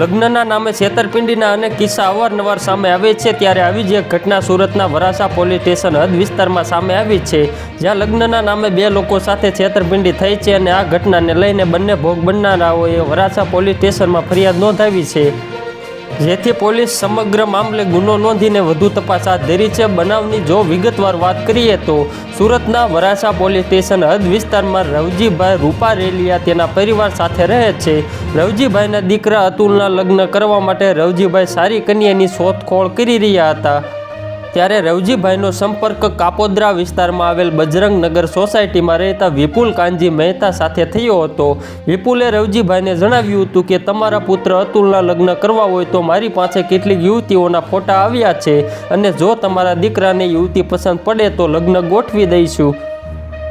લગ્નના નામે છેતરપિંડીના અનેક કિસ્સા અવારનવાર સામે આવે છે. ત્યારે આવી જ એક ઘટના સુરતના વરાસા પોલીસ સ્ટેશન હદ વિસ્તારમાં સામે આવી છે, જ્યાં લગ્નના નામે બે લોકો સાથે છેતરપિંડી થઈ છે અને આ ઘટનાને લઈને બંને ભોગ બનનારાઓએ વરાસા પોલીસ સ્ટેશનમાં ફરિયાદ નોંધાવી છે. જેથી પોલીસ સમગ્ર મામલે ગુનો નોંધીને વધુ તપાસ હાથ ધરી છે. બનાવની જો વિગતવાર વાત કરીએ તો સુરતના વરાસા પોલીસ સ્ટેશન હદ વિસ્તારમાં રવજીભાઈ રૂપારેલિયા તેના પરિવાર સાથે રહે છે. રવજીભાઈના દીકરા અતુલના લગ્ન કરવા માટે રવજીભાઈ સારી કન્યાની શોધખોળ કરી રહ્યા હતા. ત્યારે રવજીભાઈનો સંપર્ક કાપોદ્રા વિસ્તારમાં આવેલ બજરંગ નગર સોસાયટીમાં રહેતા વિપુલ કાનજી મહેતા સાથે થયો હતો. વિપુલે રવજીભાઈને જણાવ્યું હતું કે, તમારા પુત્ર અતુલના લગ્ન કરવા હોય તો મારી પાસે કેટલીક યુવતીઓના ફોટા આવ્યા છે અને જો તમારા દીકરાને યુવતી પસંદ પડે તો લગ્ન ગોઠવી દઈશું.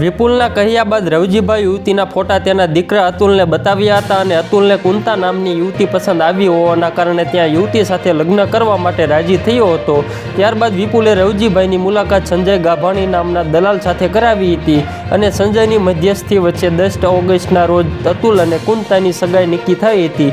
વિપુલના કહ્યા બાદ રવજીભાઈ યુવતીના ફોટા તેના દીકરા અતુલને બતાવ્યા હતા અને અતુલને કુંતા નામની યુવતી પસંદ આવી હોવાના કારણે ત્યાં યુવતી સાથે લગ્ન કરવા માટે રાજી થયો હતો. ત્યારબાદ વિપુલે રવજીભાઈની મુલાકાત સંજય ગાભાણી નામના દલાલ સાથે કરાવી હતી અને સંજયની મધ્યસ્થી વચ્ચે દસ ઓગસ્ટના રોજ અતુલ અને કુંતાની સગાઈ નક્કી થઈ હતી.